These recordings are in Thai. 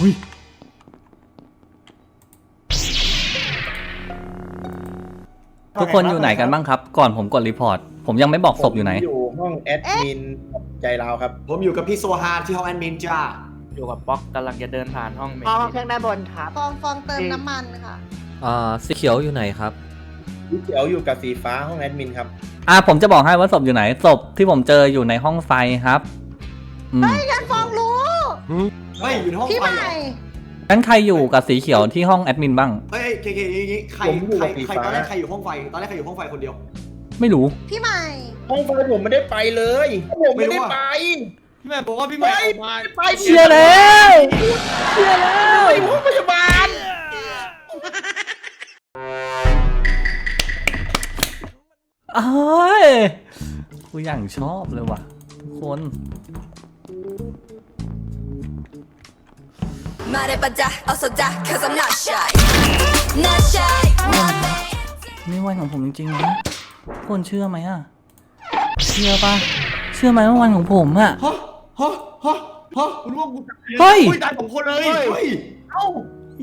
อุ้ยทุกคนอยู่ไหนกันบ้างครับ ก่อนผมกดรีพอร์ต ผมยังไม่บอกศพอยู่ไหนผมอยู่ห้องแอดมินใจเราครับ ผมอยู่กับพี่โซฮานที่ห้องแอดมินจ้า อยู่กับป๊อกกำลังจะเดินผ่านห้องเมนห้องเครื่องด้านบนครับ ฟองฟองเติมน้ำมันค่ะอ่าสีเขียวอยู่ไหนครับพี่เขียวอยู่กับสีฟ้าห้องแอดมินครับ อ่าผมจะบอกให้ว่าศพอยู่ไหนศพที่ผมเจออยู่ในห้องไฟครับอืมงั้นฟอง รู้เฮ้ยอยู่ในห้องพี่ไฟใหเหรม่องั้นใครอยู่กับสีเขียวที่ห้องแอดมินบ้าง เฮ้ยเคเคอย่างงี้ใครผมอยู่ใครกับสีใครฟ้า ตอนแรกใครอยู่ห้องไฟ ตอนแรกใครอยู่ห้องไฟคนเดียว ไม่รู้ พี่ใหม่ ห้องไฟผมไม่ได้ไปเลยผมไม่ได้ไป พี่แม่บอกว่าพี่ใหม่ออกมาไปเชียร์แล้วเชียร์แล้วไปห้องพยาบาลเอ้ยกูอย่างชอบเลยว่ะ ทุกคน 말해봐자 어서 다 cause I'm not shy not shy นี่วันของผมจริงๆนะทุกคนเชื่อไหมอะเชื่อปะเชื่อไหมว่าวันของผมอะ ฮะ ฮะ ฮะ ฮะ คุณว่ากู เฮ้ย อุ้ยตายสองคนเลย เฮ้ย เอ้า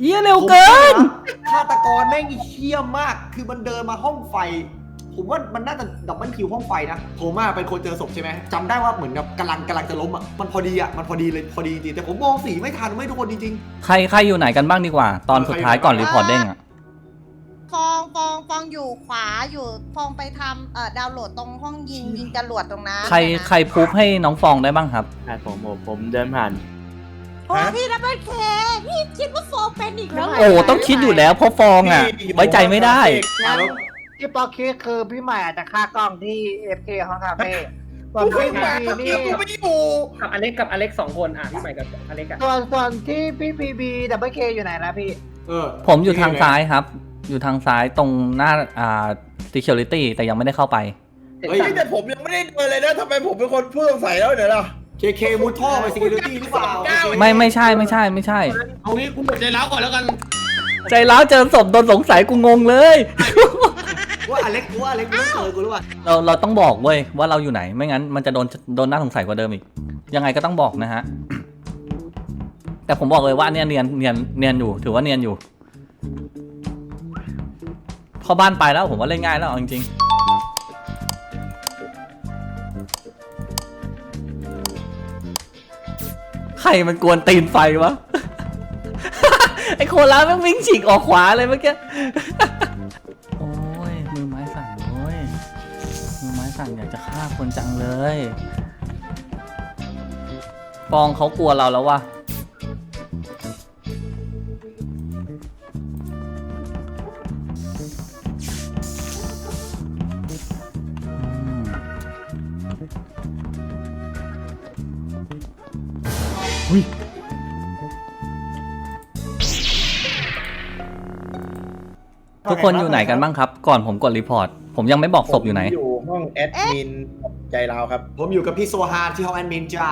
เยี่ยเร็วเกิน ฆาตกรแม่งเชี่ยมาก คือมันเดินมาห้องไฟ ผมว่ามันน่าจะดับเบิลคิวห้องไฟนะผมอะเป็นคนเจอศพใช่ไหมจำได้ว่าเหมือนกับกำลังกำลังจะล้มอะมันพอดีอะมันพอดีเลยพอดีจริงแต่ผมมองสีไม่ทันไม่ทุกคนจริงใครใครอยู่ไหนกันบ้างดีกว่า ตอนสุดท้ายก่อนรีพอร์ตเด้งอะฟองฟองฟองอยู่ขวาอยู่ฟองไปทำเอ่อดาวน์โหลดตรงห้องยิงยิงจรวดตรงนั้นใครใครพูฟให้น้องฟองได้บ้างครับใช่ผมผมผมเดินผ่าน โอ้พี่ดับเบิลเคพี่คิดว่าฟองเป็นอีกแล้วเหรโอ้ต้องคิดอยู่แล้วเพราะฟองอะไว้ใจไม่ได้ๆอะแล้ว ที่ป๊อกคิดคือพี่ใหม่อาจจะฆ่ากล้องที่เอฟเคห้องคาเฟ่ส่วนพี่พีบีนี่กูไม่ได้อยู่กับอเล็กกับอเล็กสองคนอะพี่ใหม่กับอเล็กอะส่วนส่วนที่พี่พีบีดับเบิลเคอยู่ไหนนะพี่ เออผมอยู่ทางซ้ายครับ อยู่ทางซ้ายตรงหน้าอ่า security แต่ยังไม่ได้เข้าไป เฮ้ยเฮ้ยแต่ผมยังไม่ได้เดินเลยนะทำไมผมเป็นคนผู้สงสัยแล้วเนี่ยล่ะเคเคมุดท่อไปซีเรตี้หรือเปล่าไม่ไม่ใช่ไม่ใช่ไม่ใช่ เอางี้กูหมดใจแล้วก่อนแล้วกัน ใจร้าวเจอศพโดนสงสัยกูงงเลย ว่าอเล็กว่าอเล็กมึงเจอกูหรือเปล่าเราเราต้องบอกเว้ยว่าเราอยู่ไหนไม่งั้นมันจะโดนโดนน่าสงสัยกว่าเดิมอีก ยังไงก็ต้องบอกนะฮะ แต่ผมบอกเลยว่าเนี่ยเนียนเนียนเนียนอยู่ ถือว่าเนียนอยู่เข้าบ้านไปแล้วผมว่าเล่นง่ายแล้วเอาจริงๆใครมันกวนตีนไฟวะ ไอโคลาแม่งวิ่งฉีกออกขวาเลยเมื่อกี้ คนจังเลย ฟองเขากลัวเราแล้ววะอืมอุ๊ยทุกคนอยู่ไหนกันบ้างครับ ก่อนผมกดรีพอร์ต ผมยังไม่บอกศพอยู่ไหนผมอยู่ ห้องแอดมินใจเราครับ ผมอยู่กับพี่โซฮานที่ห้องแอดมินจ้า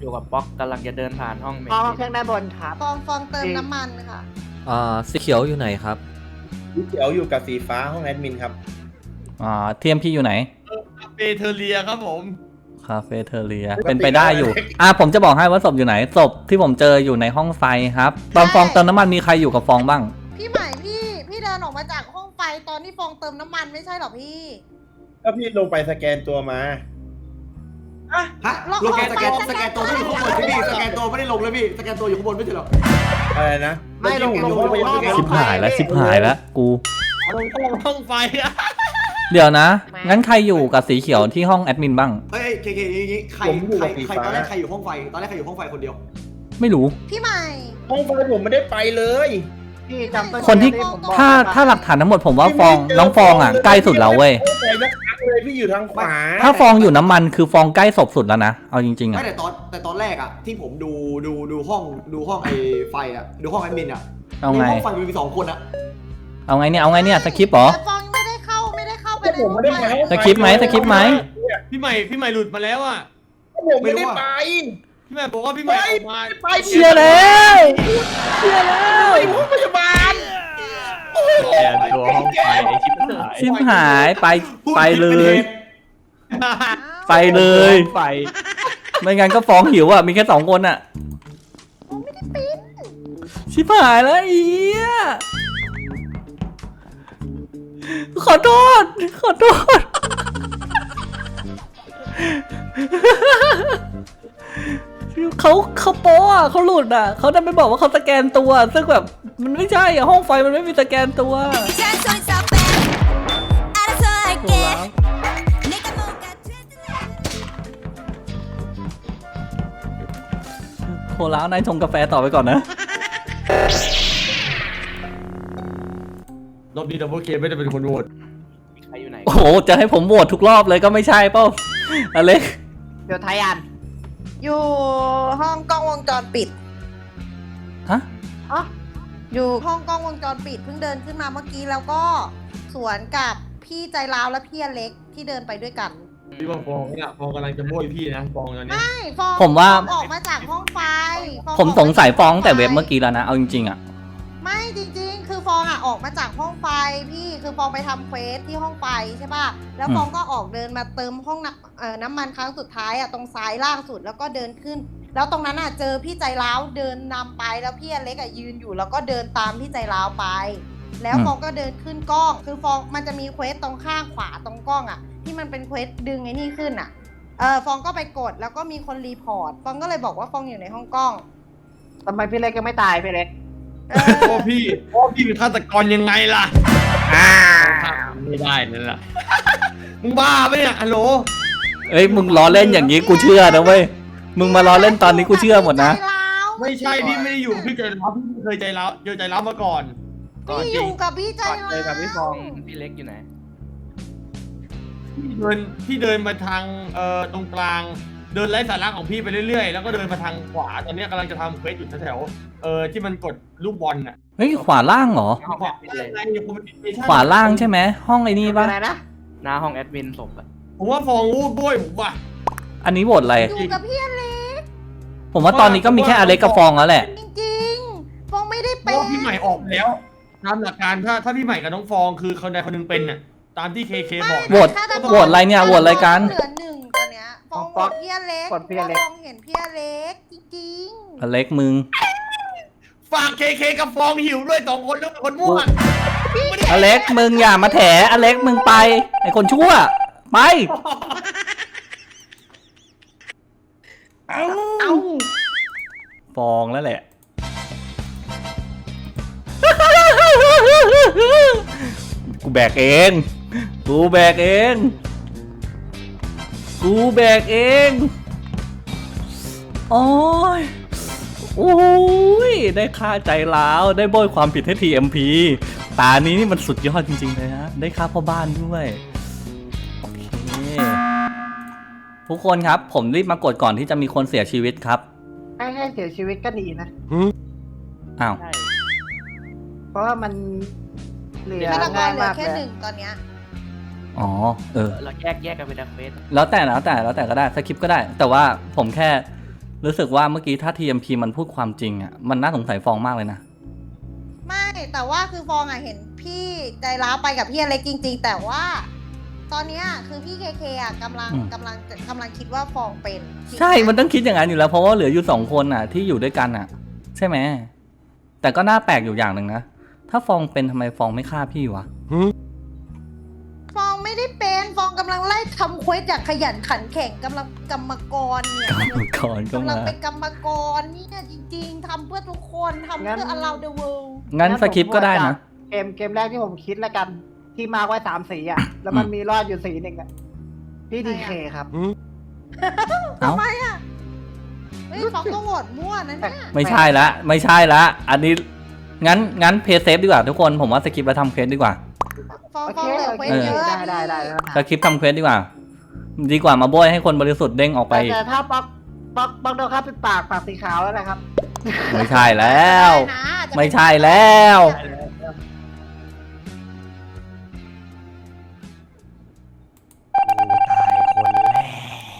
อยู่กับป๊อกกำลังจะเดินผ่านห้องเมนห้องเครื่องด้านบนครับฟองฟองเติมน้ำมันค่ะอ่าสีเขียวอยู่ไหนครับพี่เขียวอยู่กับสีฟ้าห้องแอดมินครับอ่าเทียมพี่อยู่ไหนเปเทอเรียครับผมคาเฟ่เทอเรียเป็นไปได้อยู่ อ่าผมจะบอกให้ว่าศพอยู่ไหนศพที่ผมเจออยู่ในห้องไฟครับ ตอนฟองเติมน้ำมันมีใครอยู่กับฟองบ้าง พี่ใหม่พี่พี่เดินออกมาจากห้องไฟตอนที่ฟองเติมน้ำมันไม่ใช่เหรอพี่ ก็พี่ลงไปสแกนตัวมาฮะลงแกนสแกนสแกนตัวไม่ได้อยู่ข้างบนใช่พี่สแกนตัวไม่ได้ลงเลยพี่สแกนตัวอยู่ข้างบนไม่ใช่เหรอ อะไรนะไม่ลงเอกี้ผมอยู่ห้องชิบหายแล้วชิบหายแล้วกู ลงห้องห้องไฟอะเดี๋ยวนะ งั้นใครอยู่กับสีเขียวที่ห้องแอดมินบ้าง เฮ้ยเคเคอย่างงี้ใครใครใครตอนแรกใครอยู่ห้องไฟ ตอนแรกใครอยู่ห้องไฟคนเดียว ไม่รู้ พี่ใหม่ ห้องไฟผมไม่ได้ไปเลย พี่จำต้คนที่ผมบอกถ้าไปถ้าหลักฐานทั้งหมดผมว่าฟองน้องฟองอะใกล้สุดแล้วเว้ยห้องไฟนักอักเลยพี่อยู่ทางขวาถ้าฟองอยู่น้ำมันคือฟองใกล้ศพสุดแล้วนะ เอาจริงๆไม่อะ แต่ตอนแต่ตอนแรกอะที่ผมดูดูดูห้องดูห้องไอ้ไฟอะดูห้องแอดมินอะเอาในไงห้องไฟมันมีสองคนอะเอาไงเนี่ย เอาไงเนี่ยสคริปต์เหรอ แต่ฟองไม่ได้เข้าไม่ได้เข้าไปในผมห้องไม่ได้ไฟไปห้องฟสคริปต์ไหมสคริปต์ไหม พี่ใหม่พี่ใหม่หลุดมาแล้วอะผมไม่ได้ไป พี่ใหม่บอกว่าพี่ใหม่ออกมาไปเชียร์แล้วเชียร์แล้วไปห้องพยาบาลแอนตัวห้องไฟไอชิปหายชิมหายไปพูดไปผิดเลป็นหยตุไปเลย ไฟไม่งั้นก็ฟองหิวอะ มีแค่สองคนอะผมไม่ได้ปิ้นชิบหายแล้วอียขอโทษ ขอโทษ เขาเขาโป้อะเขาหลุดอะเขาดันไปบอกว่าเขาสแกนตัว ซึ่งแบบมันไม่ใช่อะห้องไฟมันไม่มีสแกนตัว โหล้านายชงกาแฟต่อไปก่อนนะ รอบนี้ดับเบิลเคไม่ได้เป็นคนโหวตมีใครอยู่ไหน โอ้โห จะให้ผมโหวตทุกรอบเลยก็ไม่ใช่เป้าอเล็ก เดี๋ยวไทยอัน อยู่ห้องกล้องวงจรปิดฮะอยู่ห้องกล้องวงจรปิดเพิ่งเดินขึ้นมาเมื่อกี้แล้วก็สวนกับพี่ใจร้าวและพี่อเล็กที่เดินไปด้วยกันพี่ว่าฟองเนี่ยฟองกำลังจะโบยพี่นะฟองตอนเนี้ย ใช่ฟองผมว่า ฟองออกมาจากห้องไฟฟอผมออกสงสัยจาฟ้องแต่เว็บไฟเมื่อกี้แล้วนะ เอาจริงๆอะไม่จริงๆคื อฟองอะออกมาจากห้องไฟพี่คือฟองไปทำเควสที่ห้องไฟใช่ป่ะแล้วอืม ฟองก็ออกเดินมาเติมห้องน้ำเอ่อน้ำมันครั้งสุดท้ายอะตรงซ้ายล่างสุดแล้วก็เดินขึ้น แล้วตรงนั้นอะเจอพี่ใจร้าวเดินนำไปแล้วพี่อเล็กอะยืนอยู่ แล้วก็เดินตามพี่ใจร้าวไป แล้วฟองก็เดินขึ้นกล้อง คือฟองมันจะมีเควสตรงข้างขวาตรงกล้องอะที่มันเป็นเควสดึงไอ้นี่ขึ้นอะเออฟองก็ไปกดแล้วก็มีคนรีพอร์ต ฟองก็เลยบอกว่าฟองอยู่ในห้องกล้อง ทำไมพี่เล็กยังไม่ตายพี่เล็ก เอโอ้อพี่โอ้พี่เป็นฆาตกรยังไงล่ะไม่ได้นั่นแหละมึงบ้าปะเนี่ยฮัลโหลเอ้ยมึงล้อเล่นอย่างนี้กูเชื่อนะเว้ยมึงมาล้อเล่นตอนนี้กูเชื่อหมดนะใจร้าวไม่ใช่พี่ไม่ได้อยู่พี่ใจร้าวพี่ไม่เคยใจร้าวเจอใจร้าวมาก่อนพี่อยู่กับพี่ใจก่อนร้าวเจอกับพี่ฟองพี่เล็กอยู่ไหนพี่เดินพี่เดินมาทางเอ่อตรงกลาง เดินไล่สาระของพี่ไปเรื่อยๆ แล้วก็เดินมาทางขวา ตอนเนี้ยกำลังจะทำเควสอยู่แถวๆเออที่มันกดลูกบอลน่ะเฮ้ยขวาล่างเหรอห้องขแอวาดมินเลยในคอมมิวนิเคชั่นขวาล่างใช่ไหมห้องไอ้นี่ปะอะไรนะหน้าห้องแอดมินศพอะผมว่าฟองวูดบ้วยผมว่ะอันนี้โหวตอะไร อยู่กับพี่อเล็กผมว่าตอนนี้ก็มีแค่อเล็กกับฟองแล้วแหละ จริงๆฟองไม่ได้เพเป็ราะนว่าพี่ใหม่ออกแล้วตามหลักการถ้าถ้าพี่ใหม่กับน้องฟองคือคนใดคนหนึงเป็นน่ะตามที่เคเคบอกโหวตถ้าจะโหวตอะไรเนี่ยโหวตอะไรกัน เหลือหนึ่งตอ นเนี้ยฟองโหวตพี่อเล็กกดพี่อเล็กฟองเห็นพี่อเล็กจริงอเล็กมึง ฝากเคเคกับฟองหิวด้วยสองคนแล้วเป็นคนมั่วอเล็กมึงอย่ามาแถอเล็กมึงไป ไอคนชั่ว ไปๆเอาฟองแล้วแหละ กูแบกเอง กูแบกเอง กูแบกเองโอ้ยโอ้ย ได้ค่าใจล้าวได้โบยความผิดให้ TMP ตานี้นี่มันสุดยอดจริง ๆ เลยนะได้ค่าพ่อบ้านด้วย โอเค ทุกคนครับ ผมรีบมากดก่อนที่จะมีคนเสียชีวิตครับ ให้ให้เสียชีวิตก็ดีนะ อ้าวใช่เพราะว่ามันเหลือฆาตกง่ารยเหลือมากแค่เลหยนึ่งตอนเนี้ย อ๋อ เออ เราแยกแยกกันเป็นดักเฟสแล้วแต่แล้วแต่แล้วแต่ก็ได้สคริปต์ก็ได้ แต่ว่าผมแค่รู้สึกว่าเมื่อกี้ถ้า TMP มันพูดความจริงอะมันน่าสงสัยฟองมากเลยนะ ไม่แต่ว่าคือฟองอะเห็นพี่ใจร้าวไปกับพี่อเล็กจริง ๆ แต่ว่า ตอนเนี้ยคือพี่เคเคอะกำลังอืม กำลังกำลังคิดว่าฟองเป็นคิดใช่ไหมันต้องคิดอย่างนั้นอยู่แล้ว เพราะว่าเหลืออยู่สองคนอะ ที่อยู่ด้วยกันอะ ใช่ไหมแต่ก็น่าแปลกอยู่อย่างหนึ่งนะ ถ้าฟองเป็นทำไมฟองไม่ฆ่าพี่วะ ควสอย่างขยันขันแข่งกำลังกรรมกรเนี่ยกรรมกรก็กำลังมา เป็นกรรมกรเนี่ยจริง ๆทำเพื่อทุกคนทำเพื่อ allow the world งั้นสคริปต์ก็ได้นะ เกมเกมแรกที่ผมคิดแล้วกัน ที่มาร์คไว้สามสีอะ แล้วมันอืมมีรอดอยู่สีหนึ่งอะพี่ดีเคครับ เอ้า ทำไมอะเฮ้ยฟองก็โหวตมั่วนะเนี่ยไม่ใช่ละ ไม่ใช่ละ อันนี้ งั้น งั้นเพย์เซฟดีกว่าทุกคน ผมว่าสคริปต์แล้วทำเควสดีกว่า ฟองโอฟอเคงเหลือโอเควเคสเยอะได้อะได้ได้พี่ได้สคริปต์ทำเควสดีกว่า ดีกว่ามาโบยให้คนบริสุทธิ์เด้งออกไปแต่อีกแต่ถ้าป๊อกป๊อกป๊อกโดนครับเป็นปากปากสีขาวแล้วนะครับไม่ใช่แล้วได้นะจะเป็นไม่ใช่แล้ว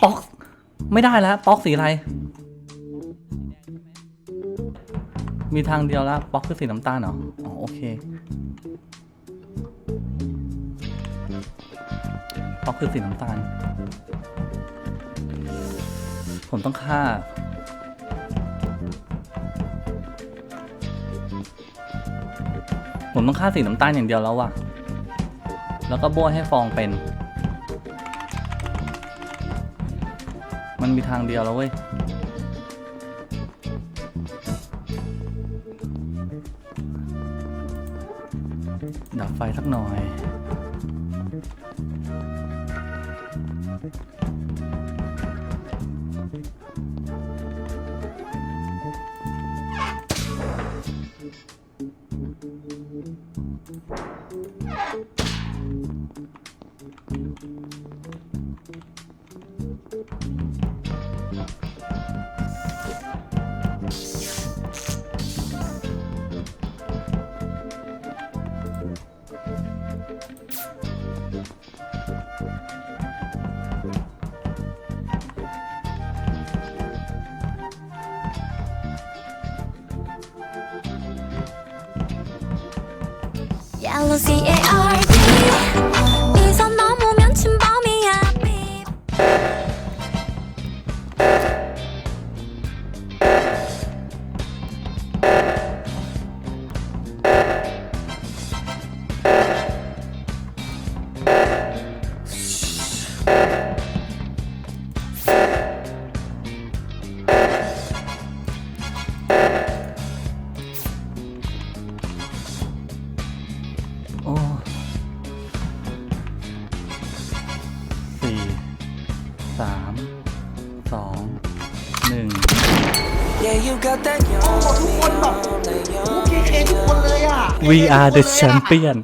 ป๊อก ไม่ได้แล้ว ป๊อกสีอะไร มีทางเดียวแล้วป๊อกคือสีน้ำตาลเหรออ๋อโอเค ป๊อกคือสีน้ำตาล ผมต้องฆ่า ผมต้องฆ่าสีน้ำตาลอย่างเดียวแล้วว่ะ แล้วก็โบยให้ฟองเป็น มันมีทางเดียวแล้วเว้ยดับไฟสักหน่อย L-O-C-A-R โอ้โหทุกคนแบบโอเคเคทุกคนเลยอะ We are the champion